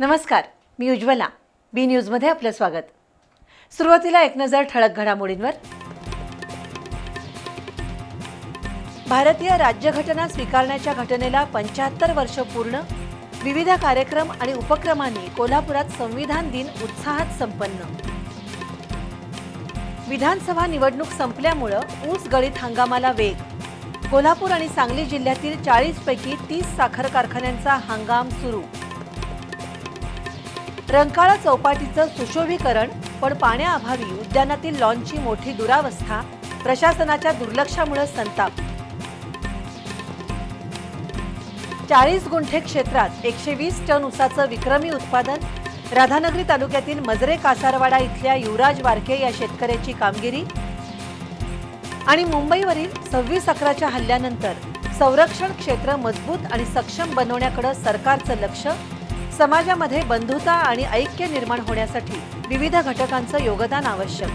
नमस्कार मी उज्ज्वला. बी न्यूजमध्ये आपलं स्वागत. सुरुवातीला एक नजर ठळक घडामोडींवर. भारतीय राज्यघटना स्वीकारण्याच्या घटनेला पंच्याहत्तर वर्ष पूर्ण. विविध कार्यक्रम आणि उपक्रमांनी कोल्हापुरात संविधान दिन उत्साहात संपन्न. विधानसभा निवडणूक संपल्यामुळं ऊस गळीत हंगामाला वेग. कोल्हापूर आणि सांगली जिल्ह्यातील चाळीसपैकी तीस साखर कारखान्यांचा हंगाम सुरू. रंकाळा चौपाटीचं सुशोभीकरण पण पाण्याअभावी उद्यानातील लॉनची मोठी दुरावस्था प्रशासनाच्या दुर्लक्षामुळे संताप. चाळीस गुंठे क्षेत्रात एकशे वीस टन उसाचं विक्रमी उत्पादन राधानगरी तालुक्यातील मजरे कासारवाडा इथल्या युवराज वारके या शेतकऱ्याची कामगिरी आणि मुंबईवरील सव्वीस अकराच्या हल्ल्यानंतर संरक्षण क्षेत्र मजबूत आणि सक्षम बनवण्याकडे सरकारचं लक्ष समाजामध्ये बंधुता आणि ऐक्य निर्माण होण्यासाठी विविध घटकांचं योगदान आवश्यक.